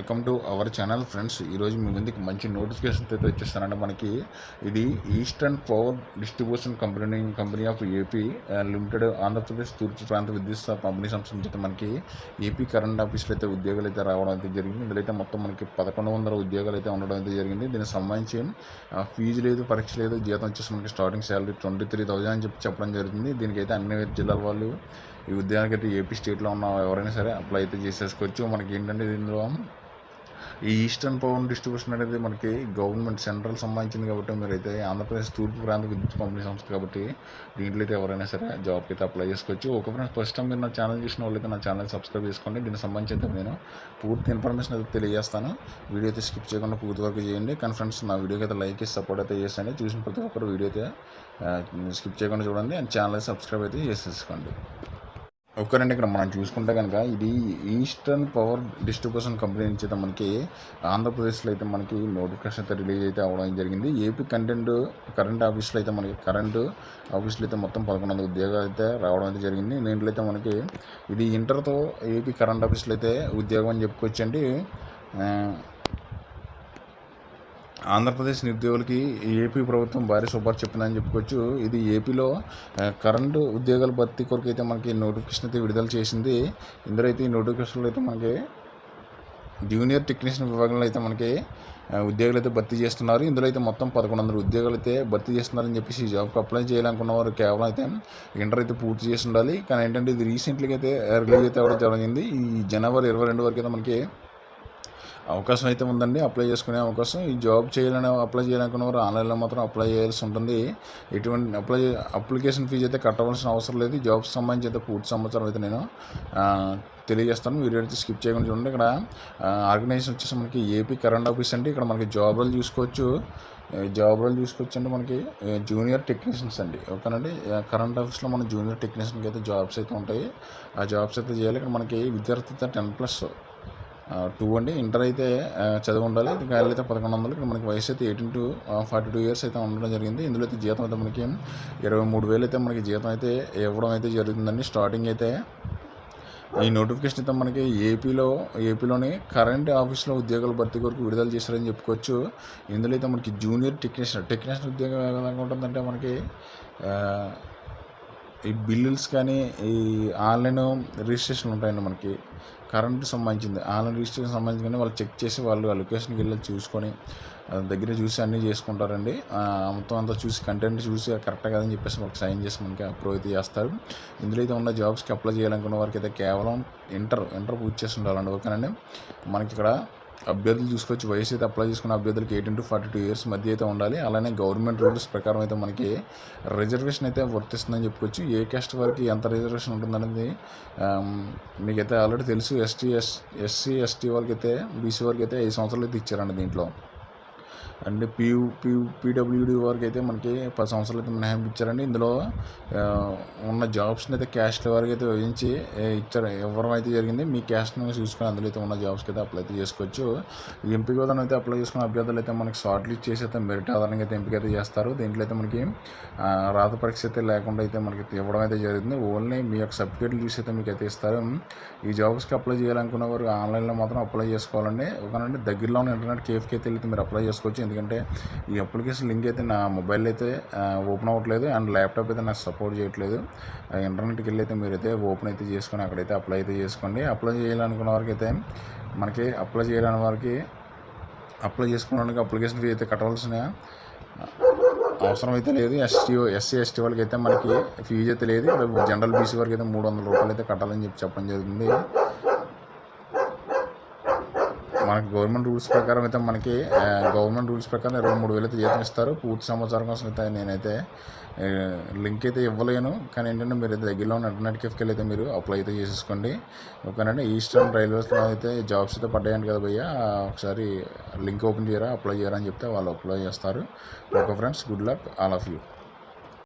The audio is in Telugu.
Welcome to our channel friends. ఈరోజు మీ ముందుకు మంచి నోటిఫికేషన్ అయితే వచ్చేస్తానండి మనకి. ఇది eastern power distribution company company of AP limited Andhra Pradesh తూర్పు ప్రాంత విద్యుత్ పంపిణీ సంస్థ నుంచి మనకి ఏపీ కరెంట్ ఆఫీస్లో అయితే ఉద్యోగాలు అయితే రావడం అయితే జరిగింది. ఇందులో అయితే మొత్తం మనకి పదకొండు వందల ఉద్యోగాలు అయితే ఉండడం అయితే జరిగింది. దీనికి సంబంధించి ఫీజు లేదు పరీక్ష లేదు జీతం వచ్చేసి మనకి starting salary twenty three thousand అని చెప్పి చెప్పడం జరిగింది దీనికైతే అన్ని జిల్లాల వాళ్ళు ఈ ఉద్యోగానికి అయితే ఏపీ స్టేట్లో ఉన్న ఎవరైనా సరే అప్లై అయితే చేసేసుకోవచ్చు. మనకి ఏంటంటే దీనిలో ఈ ఈస్టర్న్ పవర్ డిస్ట్రిబ్యూషన్ అనేది మనకి గవర్నమెంట్ సెంట్రల్ సంబంధించింది కాబట్టి మీరైతే ఆంధ్రప్రదేశ్ తూర్పు ప్రాంత విద్యుత్ పంపిణీ సంస్థ కాబట్టి దీంట్లో అయితే ఎవరైనా సరే జాబ్కి అయితే అప్లై చేసుకోవచ్చు. ఒక ఫ్రెండ్స్ ఫస్ట్ టైం మీరు నా ఛానల్ చూసిన వాళ్ళైతే నా ఛానల్ సబ్స్క్రైబ్ చేసుకోండి. దీనికి సంబంధించి అయితే నేను పూర్తి ఇన్ఫర్మేషన్ అయితే తెలియజేస్తాను. వీడియో అయితే స్కిప్ చేయకుండా పూర్తి వరకు చేయండి. కానీ ఫ్రెండ్స్ నా వీడియోకి అయితే లైక్ చేసి సపోర్ట్ అయితే చేస్తాను చూసిన ప్రతి ఒక్కరు వీడియో అయితే స్కిప్ చేయకుండా చూడండి. అండ్ ఛానల్ అయితే సబ్స్క్రైబ్ అయితే చేసేసుకోండి. ఒకరండి ఇక్కడ మనం చూసుకుంటే కనుక ఇది ఈస్టర్న్ పవర్ డిస్ట్రిబ్యూషన్ కంపెనీ నుంచి అయితే మనకి ఆంధ్రప్రదేశ్లో అయితే మనకి నోటిఫికేషన్ అయితే రిలీజ్ అయితే అవ్వడం జరిగింది. ఏపీ కంటెంట్ కరెంట్ ఆఫీస్లో అయితే మనకి కరెంటు ఆఫీస్లో అయితే మొత్తం పదకొండు వందల ఉద్యోగాలు అయితే రావడం అయితే జరిగింది. దీంట్లో అయితే మనకి ఇది ఇంటర్తో ఏపీ కరెంట్ ఆఫీస్లో అయితే ఉద్యోగం అని చెప్పుకోవచ్చండి. ఆంధ్రప్రదేశ్ నిరుద్యోగులకి ఏపీ ప్రభుత్వం భారీ శుభార్ చెప్పిందని చెప్పుకోవచ్చు. ఇది ఏపీలో కరెంటు ఉద్యోగాల భర్తీ కొరకు అయితే మనకి నోటిఫికేషన్ అయితే విడుదల చేసింది. ఇందులో అయితే ఈ నోటిఫికేషన్లో అయితే మనకి జూనియర్ టెక్నీషియన్ విభాగంలో అయితే మనకి ఉద్యోగులు అయితే భర్తీ చేస్తున్నారు. ఇందులో అయితే మొత్తం పదకొండు వందల ఉద్యోగాలు అయితే భర్తీ చేస్తున్నారని చెప్పేసి ఈ జాబ్కి అప్లై చేయాలనుకున్న వారు కేవలం అయితే ఇంటర్ అయితే పూర్తి చేసి ఉండాలి. కానీ ఏంటంటే ఇది రీసెంట్లీగా అయితే రిలీజ్ అయితే అవ్వడం జరిగింది. ఈ జనవరి ఇరవై రెండు వరకు అయితే మనకి అవకాశం అయితే ఉందండి. అప్లై చేసుకునే అవకాశం. ఈ జాబ్ చేయాలని అప్లై చేయాలనుకున్న వారు ఆన్లైన్లో మాత్రం అప్లై చేయాల్సి ఉంటుంది. ఎటువంటి అప్లై అప్లికేషన్ ఫీజు అయితే కట్టవలసిన అవసరం లేదు. జాబ్ జాబ్స్ సంబంధించి అయితే పూర్తి సమాచారం అయితే నేను తెలియజేస్తాను. వీడియో అయితే స్కిప్ చేయకుండా చూడండి. ఇక్కడ ఆర్గనైజేషన్ వచ్చేసి మనకి ఏపీ కరెంట్ ఆఫీస్ అంటే ఇక్కడ మనకి జాబ్ రోల్ చూసుకోవచ్చు. జాబ్ రోల్ చూసుకోవచ్చు అంటే మనకి జూనియర్ టెక్నీషియన్స్ అండి. ఓకేనండి? కరెంట్ ఆఫీస్లో మన జూనియర్ టెక్నీషియన్కి అయితే జాబ్స్ అయితే ఉంటాయి. ఆ జాబ్స్ అయితే చేయాలి. ఇక్కడ మనకి విద్యార్థి టెన్ ప్లస్ టూ అండి. ఇంటర్ అయితే చదువు ఉండాలి ఇంకా అయితే పదకొండు వందలు. ఇక్కడ మనకి వయసు అయితే eighteen to forty two years అయితే ఉండడం జరిగింది. ఇందులో అయితే జీతం అయితే మనకి ఇరవై మూడు వేలు అయితే మనకి జీతం అయితే ఇవ్వడం అయితే జరుగుతుందండి. స్టార్టింగ్ అయితే ఈ నోటిఫికేషన్ అయితే మనకి ఏపీలో ఏపీలోని కరెంట్ ఆఫీస్లో ఉద్యోగాల భర్తీ కొరకు విడుదల చేశారని చెప్పుకోవచ్చు. ఇందులో అయితే మనకి జూనియర్ టెక్నీషియన్ టెక్నీషియన్ ఉద్యోగం ఎలా ఉంటుందంటే మనకి ఈ బిల్లుల్స్ కానీ ఈ ఆన్లైన్ రిజిస్ట్రేషన్ ఉంటాయండి మనకి. కరెంట్ సంబంధించింది. ఆన్లైన్ రిజిస్ట్రేషన్ సంబంధించి కానీ వాళ్ళు చెక్ చేసి వాళ్ళు ఆ లొకేషన్కి వెళ్ళి చూసుకొని దగ్గర చూసి అన్నీ చేసుకుంటారండి. మొత్తం అంతా చూసి కంటెంట్ చూసి కరెక్ట్ కాదని చెప్పేసి మనకి సైన్ చేసి మనకి అప్రూవ్ అయితే చేస్తారు. ఇందులో అయితే ఉన్న జాబ్స్కి అప్లై చేయాలనుకున్న వారికి అయితే కేవలం ఇంటర్ ఇంటర్ పూర్తి చేసి ఉండాలండి. ఓకేనండి? మనకి ఇక్కడ అభ్యర్థులు చూసుకోవచ్చు వయసు అయితే అప్లై చేసుకున్న అభ్యర్థులకి eighteen to forty two years మధ్య అయితే ఉండాలి. అలానే గవర్నమెంట్ రూల్స్ ప్రకారం అయితే మనకి రిజర్వేషన్ అయితే వర్తిస్తుందని చెప్పుకోవచ్చు. ఏ క్యాస్ట్ వరకు ఎంత రిజర్వేషన్ ఉంటుందనేది మీకైతే ఆల్రెడీ తెలుసు. ఎస్టీ ఎస్ ఎస్సీ ఎస్టీ వాళ్ళకి అయితే బీసీ వాళ్ళకి అయితే ఐదు సంవత్సరాలు అయితే ఇచ్చారండి దీంట్లో. అంటే పియూ పియూ పీడబ్ల్యూడి వరకు అయితే మనకి పది సంవత్సరాలు అయితే మినహాయింపు ఇచ్చారండి. ఇందులో ఉన్న జాబ్స్ని అయితే క్యాస్ట్ వరకు అయితే విధించి ఇచ్చారు. ఇవ్వడం అయితే జరిగింది మీ క్యాస్ట్ని చూసుకొని అందులో అయితే ఉన్న జాబ్స్కి అయితే అప్లై అయితే చేసుకోవచ్చు. ఎంపిక విధానం అయితే అప్లై చేసుకున్న అభ్యర్థులు అయితే మనకి షార్ట్ లిస్ట్ చేసి అయితే మెరిట్ ఆధారంగా అయితే ఎంపిక అయితే చేస్తారు. దీంట్లో అయితే మనకి రాత పరీక్ష అయితే లేకుండా అయితే మనకి ఇవ్వడం అయితే జరుగుతుంది ఓన్లీ మీ యొక్క సర్టిఫికేట్లు చూసి అయితే మీకు అయితే ఇస్తారు. ఈ జాబ్స్కి అప్లై చేయాలనుకున్న వారు ఆన్లైన్లో మాత్రం అప్లై చేసుకోవాలండి. ఒకనంటే దగ్గరలో ఉన్న ఇంటర్నెట్ కేఫ్కి అయితే వెళ్తే మీరు అప్లై చేసుకోవచ్చు ఎందుకంటే ఈ అప్లికేషన్ లింక్ అయితే నా మొబైల్ అయితే ఓపెన్ అవ్వట్లేదు అండ్ ల్యాప్టాప్ అయితే నాకు సపోర్ట్ చేయట్లేదు. ఇంటర్నెట్కి వెళ్ళి అయితే మీరైతే ఓపెన్ అయితే చేసుకొని అక్కడైతే అప్లై అయితే చేసుకోండి. అప్లై చేయాలనుకున్న వారికి అయితే మనకి అప్లై చేయాలని వారికి అప్లై చేసుకోవడానికి అప్లికేషన్ ఫీ అయితే కట్టవలసిన అవసరం అయితే లేదు. ఎస్టీ ఎస్సీ ఎస్టీ వాళ్ళకి అయితే మనకి ఫీజు అయితే లేదు. జనరల్ బీసీ వారికి అయితే మూడు వందల రూపాయలు అయితే కట్టాలని చెప్పి చెప్పడం జరుగుతుంది మనకి గవర్నమెంట్ రూల్స్ ప్రకారం అయితే మనకి గవర్నమెంట్ రూల్స్ ప్రకారం ఇరవై మూడు వేలు అయితే జీతం ఇస్తారు. పూర్తి సమాచారం కోసం అయితే నేనైతే లింక్ అయితే ఇవ్వలేను. కానీ ఏంటంటే మీరు అయితే దగ్గరలో ఉన్న ఇంటర్నెట్ కెఫ్కి అయితే మీరు అప్లై అయితే చేసేసుకోండి. ఓకేనండి? ఈస్టర్న్ రైల్వేస్లో అయితే జాబ్స్ అయితే పడ్డాయండి కదా భయ్య. ఒకసారి లింక్ ఓపెన్ చేయరా అప్లై చేయరా అని చెప్తే వాళ్ళు అప్లై చేస్తారు. Okay friends good luck all of you.